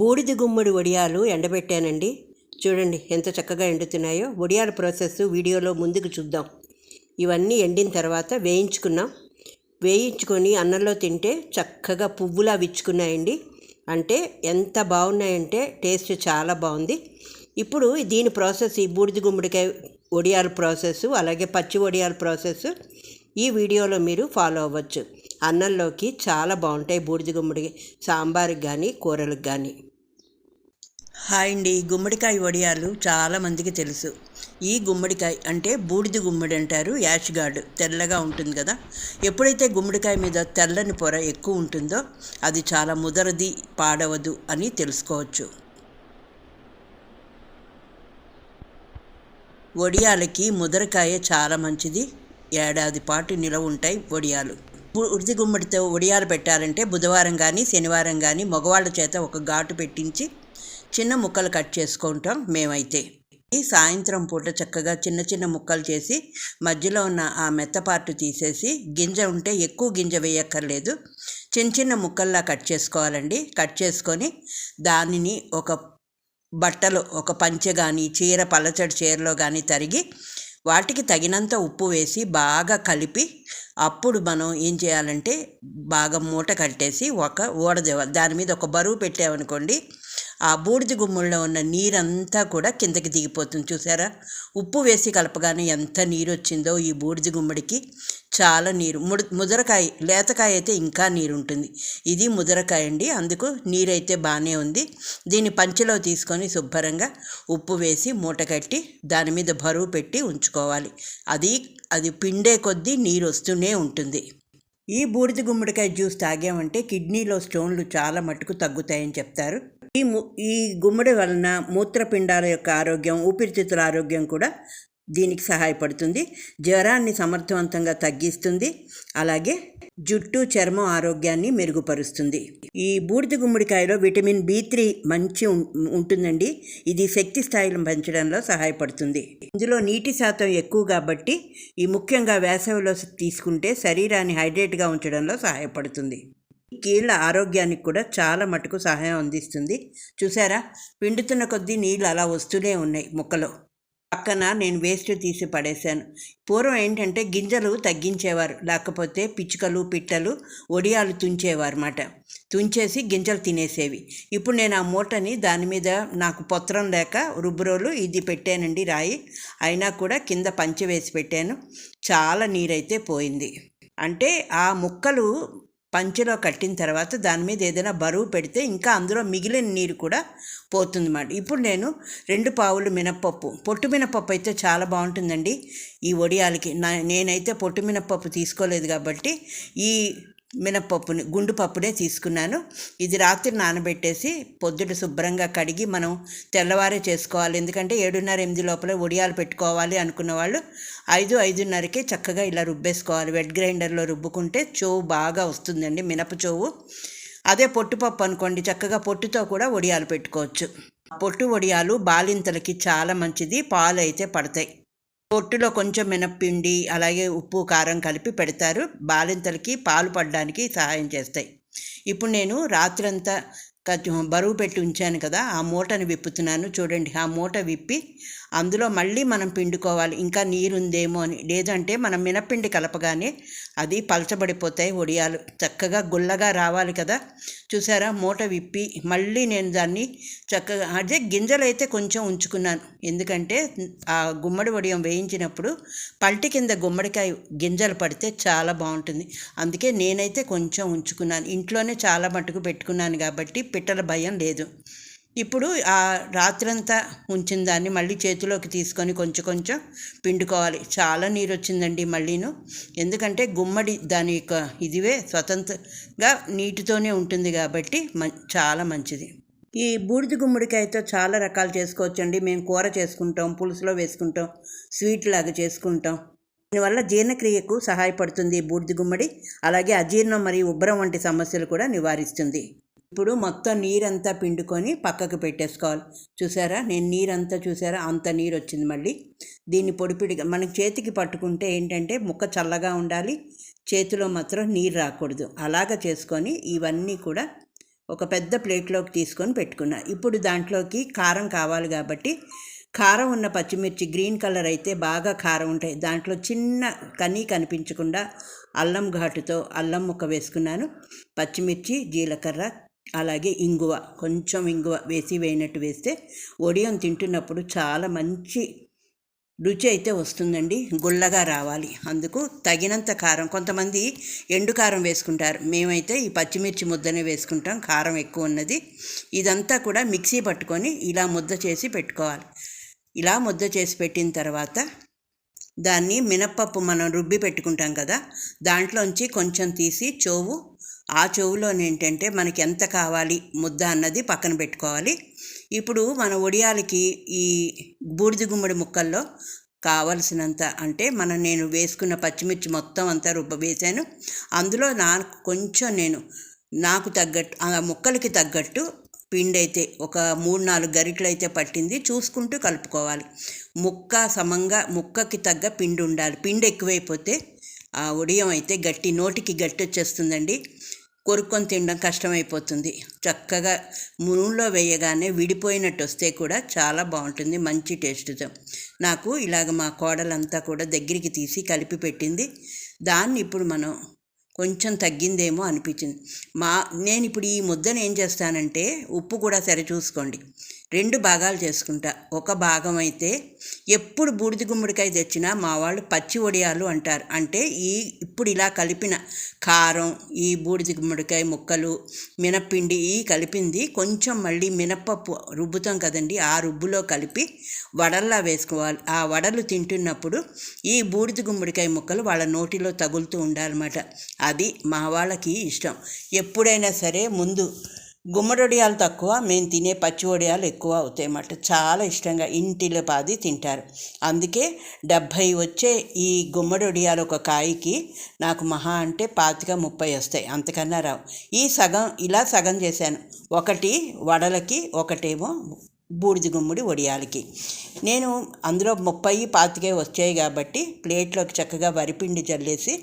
బూడిద గుమ్మడి వడియాలు ఎండబెట్టానండి. చూడండి ఎంత చక్కగా ఎండుతున్నాయో. వడియాల ప్రాసెస్ వీడియోలో ముందుకు చూద్దాం. ఇవన్నీ ఎండిన తర్వాత వేయించుకున్నాం. వేయించుకొని అన్నంలో తింటే చక్కగా పువ్వులా విచ్చుకున్నాయండి. అంటే ఎంత బాగున్నాయంటే టేస్ట్ చాలా బాగుంది. ఇప్పుడు దీని ప్రాసెస్ ఈ బూడిద గుమ్మడికాయ వడియాల ప్రాసెస్ అలాగే పచ్చి వడియాల ప్రాసెస్ ఈ వీడియోలో మీరు ఫాలో అవ్వచ్చు. అన్నంలోకి చాలా బాగుంటాయి. బూడిద గుమ్మడి సాంబార్కి కానీ కూరలకు కానీ హాయ్ అండి. గుమ్మడికాయ వడియాలు చాలా మందికి తెలుసు. ఈ గుమ్మడికాయ అంటే బూడిద గుమ్మడి అంటారు. యాష్ గార్డ్ తెల్లగా ఉంటుంది కదా. ఎప్పుడైతే గుమ్మడికాయ మీద తెల్లని పొర ఎక్కువ ఉంటుందో అది చాలా ముదరది పాడవదు అని తెలుసుకోవచ్చు. వడియాలకి ముదరకాయ చాలా మంచిది. ఏడాది పాటు నిలవ ఉంటాయి వడియాలు. ఉడిది గుమ్మడితో వడియాలు పెట్టాలంటే బుధవారం కానీ శనివారం కానీ మగవాళ్ళ చేత ఒక ఘాటు పెట్టించి చిన్న ముక్కలు కట్ చేసుకుంటాం మేమైతే. ఈ సాయంత్రం పూట చక్కగా చిన్న చిన్న ముక్కలు చేసి మధ్యలో ఉన్న ఆ మెత్త పార్టు తీసేసి గింజ ఉంటే ఎక్కువ గింజ వేయక్కర్లేదు. చిన్న చిన్న ముక్కల్లా కట్ చేసుకోవాలండి. కట్ చేసుకొని దానిని ఒక బట్టలో ఒక పంచె కానీ చీర పలచడి చీరలో కానీ తరిగి వాటికి తగినంత ఉప్పు వేసి బాగా కలిపి అప్పుడు మనం ఏం చేయాలంటే బాగా మూట కట్టేసి ఒక ఓడదేవాలి దాని మీద ఒక బరువు పెట్టామనుకోండి ఆ బూడిద గుమ్ముల్లో ఉన్న నీరంతా కూడా కిందకి దిగిపోతుంది. చూసారా ఉప్పు వేసి కలపగానే ఎంత నీరు వచ్చిందో ఈ బూడిద గుమ్మడికి. చాలా నీరు. ముడు ముదరకాయ లేతకాయ అయితే ఇంకా నీరు ఉంటుంది ఇది ముదరకాయ అండి. అందుకు నీరైతే బాగానే ఉంది. దీన్ని పంచెలో తీసుకొని శుభ్రంగా ఉప్పు వేసి మూట కట్టి దాని మీద బరువు పెట్టి ఉంచుకోవాలి. అది అది పిండే కొద్దీ నీరు వస్తూనే ఉంటుంది. ఈ బూడిద గుమ్మడికాయ జ్యూస్ తాగామంటే కిడ్నీలో స్టోన్లు చాలా మటుకు తగ్గుతాయని చెప్తారు. ఈ ఈ గుమ్మడి వలన మూత్రపిండాల యొక్క ఆరోగ్యం ఊపిరితిత్తుల ఆరోగ్యం కూడా దీనికి సహాయపడుతుంది. జ్వరాన్ని సమర్థవంతంగా తగ్గిస్తుంది. అలాగే జుట్టు చర్మం ఆరోగ్యాన్ని మెరుగుపరుస్తుంది. ఈ బూడిద గుమ్మడికాయలో విటమిన్ బి త్రీ మంచి ఉంటుందండి. ఇది శక్తి స్థాయిలను పెంచడంలో సహాయపడుతుంది. ఇందులో నీటి శాతం ఎక్కువ కాబట్టి ఈ ముఖ్యంగా వేసవిలో తీసుకుంటే శరీరాన్ని హైడ్రేట్గా ఉంచడంలో సహాయపడుతుంది. కీళ్ళ ఆరోగ్యానికి కూడా చాలా మటుకు సహాయం అందిస్తుంది. చూసారా? పిండుతున్న కొద్దీ నీళ్ళు అలా వస్తూనే ఉన్నాయి మొక్కలో. పక్కన నేను వేస్ట్ తీసి పడేశాను. పూర్వం ఏంటంటే గింజలు తగ్గించేవారు. లేకపోతే పిచ్చుకలు పిట్టలు ఒడియాలు తుంచేవారు అన్నమాట తుంచేసి గింజలు తినేసేవి. ఇప్పుడు నేను ఆ మూటని దాని మీద నాకు పొత్రం లేక రుబ్బురోలు ఇది పెట్టానండి రాయి. అయినా కూడా కింద పంచి వేసి పెట్టాను. చాలా నీరైతే పోయింది. అంటే ఆ ముక్కలు పంచెలో కట్టిన తర్వాత దాని మీద ఏదైనా బరువు పెడితే ఇంకా అందులో మిగిలిన నీరు కూడా పోతుంది అన్నమాట ఇప్పుడు నేను రెండు పావులు మినప్పప్పు. పొట్టు మినప్పప్పు అయితే చాలా బాగుంటుందండి ఈ వడియాలకి నా నేనైతే పొట్టు మినప్పప్పు తీసుకోలేదు కాబట్టి ఈ మినపప్పుని గుండు పప్పునే తీసుకున్నాను. ఇది రాత్రి నానబెట్టేసి పొద్దుట శుభ్రంగా కడిగి మనం తెల్లవారే చేసుకోవాలి. ఎందుకంటే ఏడున్నర ఎనిమిది లోపల ఒడియాలు పెట్టుకోవాలి అనుకున్న వాళ్ళు ఐదు ఐదున్నరకే చక్కగా ఇలా రుబ్బేసుకోవాలి. వెడ్ గ్రైండర్లో రుబ్బుకుంటే చెవు బాగా వస్తుందండి మినప చెవు. అదే పొట్టుపప్పు అనుకోండి చక్కగా పొట్టుతో కూడా వడియాలు పెట్టుకోవచ్చు. పొట్టు వడియాలు బాలింతలకి చాలా మంచిది పాలు అయితే పడతాయి. పొట్టులో కొంచెం మినప్పిండి అలాగే ఉప్పు కారం కలిపి పెడతారు. బాలింతలకి పాలు పడడానికి సహాయం చేస్తాయి. ఇప్పుడు నేను రాత్రంతా బరువు పెట్టి ఉంచాను కదా ఆ మూటను విప్పుతున్నాను. చూడండి ఆ మూట విప్పి అందులో మళ్ళీ మనం పిండుకోవాలి. ఇంకా నీరు ఉందేమో అని. లేదంటే మనం మినపిండి కలపగానే అది పలచబడిపోతాయి ఒడియాలు. చక్కగా గుల్లగా రావాలి కదా. చూసారా? మూట విప్పి మళ్ళీ నేను దాన్ని చక్కగా అదే గింజలు అయితే కొంచెం ఉంచుకున్నాను. ఎందుకంటే ఆ గుమ్మడి వడియం వేయించినప్పుడు పల్టి కింద గుమ్మడికాయ గింజలు పడితే చాలా బాగుంటుంది. అందుకే నేనైతే కొంచెం ఉంచుకున్నాను. ఇంట్లోనే చాలా మటుకు పెట్టుకున్నాను కాబట్టి పిట్టల భయం లేదు. ఇప్పుడు ఆ రాత్రంతా ఉంచిన దాన్ని మళ్ళీ చేతిలోకి తీసుకొని కొంచెం కొంచెం పిండుకోవాలి. చాలా నీరు వచ్చిందండి మళ్ళీను. ఎందుకంటే గుమ్మడి దాని యొక్క ఇదివే స్వతంత్రంగా నీటితోనే ఉంటుంది కాబట్టి చాలా మంచిది. ఈ బూడిద గుమ్మడికాయతో చాలా రకాలు చేసుకోవచ్చండి. మేము కూర చేసుకుంటాం పులుసులో వేసుకుంటాం స్వీట్ లాగా చేసుకుంటాం. దీనివల్ల జీర్ణక్రియకు సహాయపడుతుంది బూడిద గుమ్మడి. అలాగే అజీర్ణం మరియు ఉబ్బరం వంటి సమస్యలు కూడా నివారిస్తుంది. ఇప్పుడు మొత్తం నీరంతా పిండుకొని పక్కకు పెట్టేసుకోవాలి. చూసారా? నేను నీరంతా చూసారా? అంత నీరు వచ్చింది మళ్ళీ. దీన్ని పొడిపిడిగా మనకి చేతికి పట్టుకుంటే ఏంటంటే ముక్క చల్లగా ఉండాలి. చేతిలో మాత్రం నీరు రాకూడదు. అలాగ చేసుకొని ఇవన్నీ కూడా ఒక పెద్ద ప్లేట్లోకి తీసుకొని పెట్టుకున్నా. ఇప్పుడు దాంట్లోకి కారం కావాలి కాబట్టి కారం ఉన్న పచ్చిమిర్చి గ్రీన్ కలర్ అయితే బాగా కారం ఉంటాయి. దాంట్లో చిన్న కనీ కనిపించకుండా అల్లం ఘాటుతో అల్లం ముక్క వేసుకున్నాను. పచ్చిమిర్చి జీలకర్ర అలాగే ఇంగువ కొంచెం ఇంగువ వేసి వేయినట్టు వేస్తే ఒడియం తింటున్నప్పుడు చాలా మంచి రుచి అయితే వస్తుందండి గుల్లగా రావాలి. అందుకు తగినంత కారం కొంతమంది ఎండు కారం వేసుకుంటారు. మేమైతే ఈ పచ్చిమిర్చి ముద్దనే వేసుకుంటాం కారం ఎక్కువ ఉన్నది. ఇదంతా కూడా మిక్సీ పట్టుకొని ఇలా ముద్ద చేసి పెట్టుకోవాలి. ఇలా ముద్ద చేసి పెట్టిన తర్వాత దాన్ని మినప్పప్పు మనం రుబ్బి పెట్టుకుంటాం కదా దాంట్లోంచి కొంచెం తీసి చెవు ఆ చెవులో ఏంటంటే మనకి ఎంత కావాలి ముద్ద అన్నది పక్కన పెట్టుకోవాలి. ఇప్పుడు మన ఒడియాలకి ఈ బూడిద గుమ్మడి ముక్కల్లో కావలసినంత అంటే మనం నేను వేసుకున్న పచ్చిమిర్చి మొత్తం అంతా రుబ్బ వేసాను అందులో నాకు కొంచెం నేను నాకు తగ్గట్టు ఆ ముక్కలకి తగ్గట్టు పిండి అయితే ఒక మూడు నాలుగు గరిటలు అయితే పట్టింది. చూసుకుంటూ కలుపుకోవాలి. ముక్క సమంగా ముక్కకి తగ్గ పిండి ఉండాలి. పిండి ఎక్కువైపోతే ఆ ఉడియం అయితే గట్టి నోటికి గట్టి వచ్చేస్తుందండి కొరుక్కొని తినడం కష్టమైపోతుంది. చక్కగా నూనెలో వేయగానే విడిపోయినట్టు వస్తే కూడా చాలా బాగుంటుంది. మంచి టేస్ట్తో. నాకు ఇలాగ మా కోడలంతా కూడా దగ్గరికి తీసి కలిపి పెట్టింది. దాన్ని ఇప్పుడు మనం కొంచెం తగ్గిందేమో అనిపించింది. మా నేను ఇప్పుడు ఈ ముద్దను ఏం చేస్తానంటే ఉప్పు కూడా సరి చూసుకోండి. రెండు భాగాలు చేసుకుంటా. ఒక భాగం అయితే ఎప్పుడు బూడిద గుమ్మడికాయ తెచ్చినా మా వాళ్ళు పచ్చి వడియాలు అంటారు. అంటే ఈ ఇప్పుడు ఇలా కలిపిన కారం ఈ బూడిద గుమ్మడికాయ ముక్కలు మినప్పిండి ఈ కలిపింది కొంచెం మళ్ళీ మినప్పప్పు రుబ్బుతాం కదండి ఆ రుబ్బులో కలిపి వడల్లా వేసుకోవాలి. ఆ వడలు తింటున్నప్పుడు ఈ బూడిద గుమ్మడికాయ ముక్కలు వాళ్ళ నోటిలో తగులుతూ ఉండాలన్నమాట. అది మా వాళ్ళకి ఇష్టం. ఎప్పుడైనా సరే ముందు గుమ్మడొడియాలు తక్కువ మేము తినే పచ్చి వడియాలు ఎక్కువ అవుతాయి అన్నమాట చాలా ఇష్టంగా ఇంటిలో పాది తింటారు. అందుకే డెబ్భై వచ్చే ఈ గుమ్మడొడియాలు ఒక కాయకి నాకు మహా అంటే పాతిక ముప్పై వస్తాయి. అంతకన్నా రావు. ఈ సగం ఇలా సగం చేశాను. ఒకటి వడలకి ఒకటేమో బూడిద గుమ్మడి వడియాలకి నేను అందులో ముప్పై పాతికే వచ్చాయి కాబట్టి ప్లేట్లోకి చక్కగా వరిపిండి జల్లేసి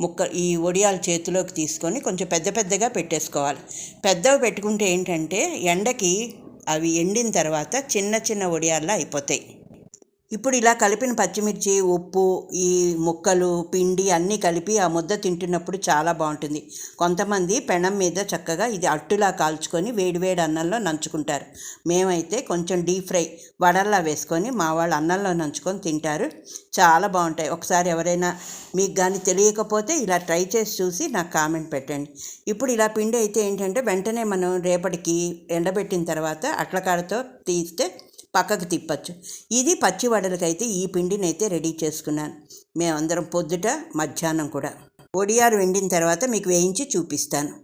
ముక్క ఈ ఒడియాలు చేతిలోకి తీసుకొని కొంచెం పెద్ద పెద్దగా పెట్టేసుకోవాలి. పెద్దవి పెట్టుకుంటే ఏంటంటే ఎండకి అవి ఎండిన తర్వాత చిన్న చిన్న వడియాల్లో అయిపోతాయి. ఇప్పుడు ఇలా కలిపిన పచ్చిమిర్చి ఉప్పు ఈ ముక్కలు పిండి అన్నీ కలిపి ఆ ముద్ద తింటున్నప్పుడు చాలా బాగుంటుంది. కొంతమంది పెనం మీద చక్కగా ఇది అట్టులా కాల్చుకొని వేడివేడి అన్నంలో నంచుకుంటారు. మేమైతే కొంచెం డీప్ ఫ్రై వడల్లా వేసుకొని మా వాళ్ళు అన్నంలో నంచుకొని తింటారు. చాలా బాగుంటాయి. ఒకసారి ఎవరైనా మీకు కానీ తెలియకపోతే ఇలా ట్రై చేసి చూసి నాకు కామెంట్ పెట్టండి. ఇప్పుడు ఇలా పిండి అయితే ఏంటంటే వెంటనే మనం రేపటికి ఎండబెట్టిన తర్వాత అట్లకాడతో తీస్తే పక్కకు తిప్పచ్చు. ఇది పచ్చి వడలకైతే ఈ పిండిని అయితే రెడీ చేసుకున్నాను. మేమందరం పొద్దుట మధ్యాహ్నం కూడా. ఒడియారు వెండిన తర్వాత మీకు వేయించి చూపిస్తాను.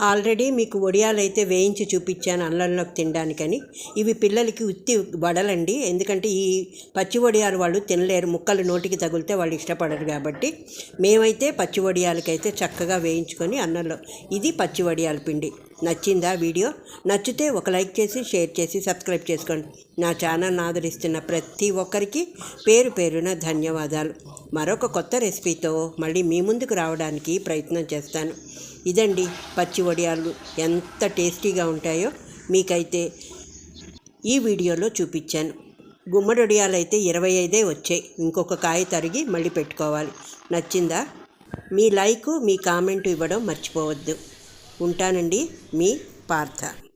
ఆల్రెడీ మీకు వడియాలు అయితే వేయించి చూపించాను అల్లంలోకి తినడానికని. ఇవి పిల్లలకి ఉత్తి వడలండి. ఎందుకంటే ఈ పచ్చి వడియాలు వాళ్ళు తినలేరు. ముక్కలు నోటికి తగిలితే వాళ్ళు ఇష్టపడరు కాబట్టి. మేమైతే పచ్చి వడియాలకైతే చక్కగా వేయించుకొని అన్నంలో. ఇది పచ్చి వడియాల పిండి. నచ్చిందా వీడియో? నచ్చితే ఒక లైక్ చేసి షేర్ చేసి సబ్స్క్రైబ్ చేసుకోండి. నా ఛానల్ని ఆదరిస్తున్న ప్రతి ఒక్కరికి పేరు పేరున ధన్యవాదాలు. మరొక కొత్త రెసిపీతో మళ్ళీ మీ ముందుకు రావడానికి ప్రయత్నం చేస్తాను. ఇదండి పచ్చి వడియాలు ఎంత టేస్టీగా ఉంటాయో మీకైతే ఈ వీడియోలో చూపించాను. గుమ్మడి వడియాలు అయితే ఇరవై ఐదే వచ్చాయి. ఇంకొక కాయ తరిగి మళ్ళీ పెట్టుకోవాలి. నచ్చిందా? మీ లైకు మీ కామెంట్ ఇవ్వడం మర్చిపోవద్దు. ఉంటానండి మీ పార్థ.